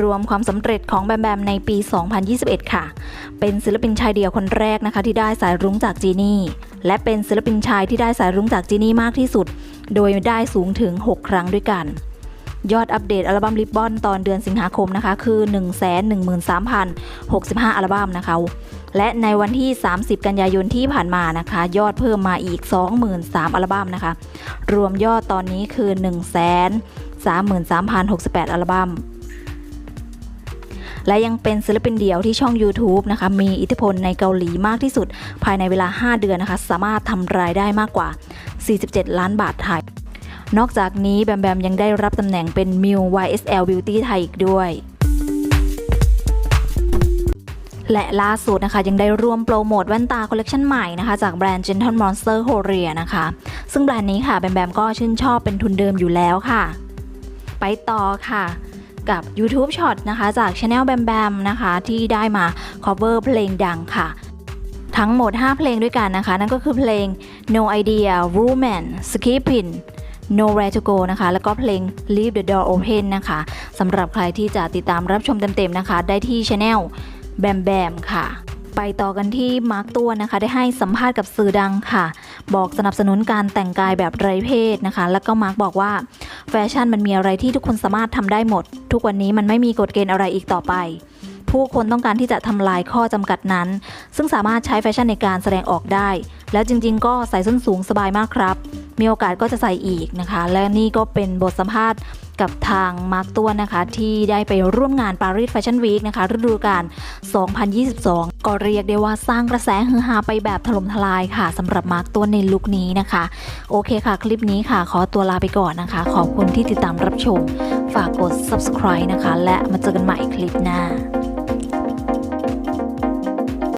รวมความสำเร็จของแบมแบมในปี 2021 ค่ะ เป็นศิลปินชายเดี่ยวคนแรกนะคะที่ได้สายรุ้งจากจีนี่ และเป็นศิลปินชายที่ได้สายรุ้งจากจีนี่มากที่สุด โดยได้สูงถึง 6 ครั้งด้วยกัน ยอดอัปเดตอัลบั้มริบบอนตอนเดือนสิงหาคมนะคะ คือ 113,065 อัลบั้มนะคะ และในวันที่ 30 กันยายนที่ผ่านมานะคะ ยอดเพิ่มมาอีก 23,000อัลบั้มนะคะ รวมยอดตอนนี้คือ 133,068 อัลบั้ม และยังเป็นศิลปินเดี่ยวที่ช่อง YouTube นะคะมีอิทธิพลในเกาหลีมากที่สุด ภายในเวลา 5 เดือนนะคะ สามารถทำรายได้มากกว่า 47 ล้านบาทไทย นอกจากนี้แบมแบมยังได้รับตำแหน่งเป็น m i l YSL Beauty ไทยอีกด้วยและล่าสุดนะคะ ยังได้ร่วมโปรโมทแว่นตาคอลเลกชันใหม่นะคะ จากแบรนด์ Gentle Monster Korea นะคะ ซึ่งแบรนด์นี้ค่ะ แบมแบมก็ชื่นชอบเป็นทุนเดิมอยู่แล้วค่ะ ไปต่อค่ะ กับ YouTube Shot นะคะ จาก Channel แบมแบมนะคะ ที่ได้มา cover เพลงดังค่ะ ทั้งหมด 5 เพลงด้วยกันนะคะ นั่นก็คือเพลง No Idea Woman Skipping Nowhere to Go นะคะ แล้วก็เพลง Leave the Door Open นะคะสำหรับใครที่จะติดตามรับชมเต็มๆนะคะ ได้ที่ Channel แบมแบมค่ะไปต่อกันที่มาร์กตัวนะคะ ได้ให้สัมภาษณ์กับสื่อดังค่ะ บอกสนับสนุนการแต่งกายแบบไร้เพศนะคะ แล้วก็มาร์กบอกว่า แฟชั่นมันมีอะไรที่ทุกคนสามารถทำได้หมด ทุกวันนี้มันไม่มีกฎเกณฑ์อะไรอีกต่อไป ผู้คนต้องการที่จะทำลายข้อจำกัดนั้น ซึ่งสามารถใช้แฟชั่นในการแสดงออกได้ แล้วจริง ๆ ก็ใส่ส้นสูงสบายมากครับ มีโอกาสก็จะใส่อีกนะคะ และนี่ก็เป็นบทสัมภาษณ์ กับทางมาร์กตัวนะคะที่ได้ไปร่วมงานปารีสแฟชั่นวีคนะคะฤดูกาล 2022 ก็เรียกได้ว่าสร้างกระแสฮือฮาไปแบบถล่มทลายค่ะสำหรับมาร์กตัวในลุคนี้นะคะ โอเคค่ะ คลิปนี้ค่ะ ขอตัวลาไปก่อนนะคะ ขอบคุณที่ติดตามรับชม ฝากกด subscribe นะคะ และมาเจอกันใหม่คลิปหน้า